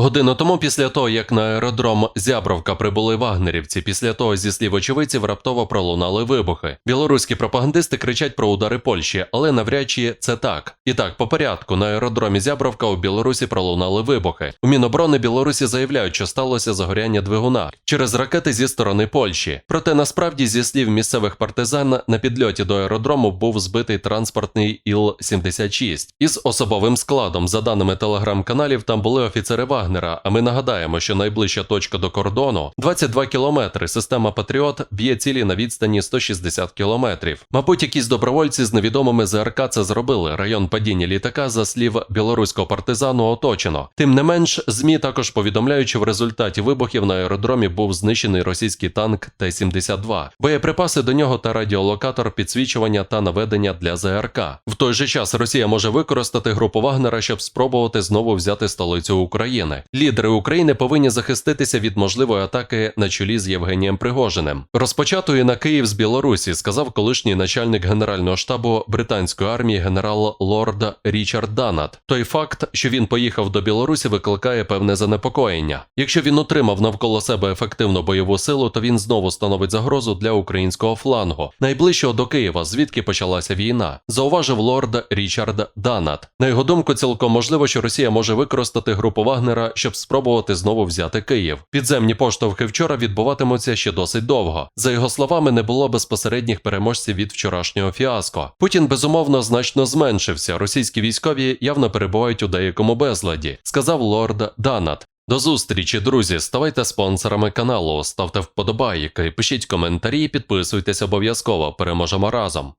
Годину тому, після того, як на аеродром Зябровка прибули вагнерівці, після того, зі слів очевидців, раптово пролунали вибухи. Білоруські пропагандисти кричать про удари Польщі, але навряд чи це так. І так, по порядку, на аеродромі Зябровка у Білорусі пролунали вибухи. У Міноборони Білорусі заявляють, що сталося загоряння двигуна через ракети зі сторони Польщі. Проте насправді, зі слів місцевих партизан, на підльоті до аеродрому був збитий транспортний Іл-76 із особовим складом. За даними телеграм-каналів, там були офіцери Вагнера. А ми нагадаємо, що найближча точка до кордону 22 кілометри. Система Патріот б'є цілі на відстані 160 кілометрів. Мабуть, якісь добровольці з невідомими ЗРК це зробили. Район падіння літака, за слів білоруського партизану, оточено. Тим не менш, змі також повідомляють, що в результаті вибухів на аеродромі був знищений російський танк Т-72, боєприпаси до нього та радіолокатор підсвічування та наведення для ЗРК. В той же час Росія може використати групу Вагнера, щоб спробувати знову взяти столицю України. Лідери України повинні захиститися від можливої атаки на чолі з Євгенієм Пригожиним. Розпочатої на Київ з Білорусі, сказав колишній начальник генерального штабу британської армії генерал Лорд Річард Данат. Той факт, що він поїхав до Білорусі, викликає певне занепокоєння. Якщо він отримав навколо себе ефективну бойову силу, то він знову становить загрозу для українського флангу, найближчого до Києва, звідки почалася війна, зауважив лорд Річард Данат. На його думку, цілком можливо, що Росія може використати групу Вагнера, щоб спробувати знову взяти Київ. Підземні поштовхи вчора відбуватимуться ще досить довго. За його словами, не було безпосередніх переможців від вчорашнього фіаско. Путін безумовно значно зменшився. Російські військові явно перебувають у деякому безладі, сказав лорд Данат. До зустрічі, друзі. Ставайте спонсорами каналу, ставте вподобайки, пишіть коментарі, підписуйтесь обов'язково. Переможемо разом.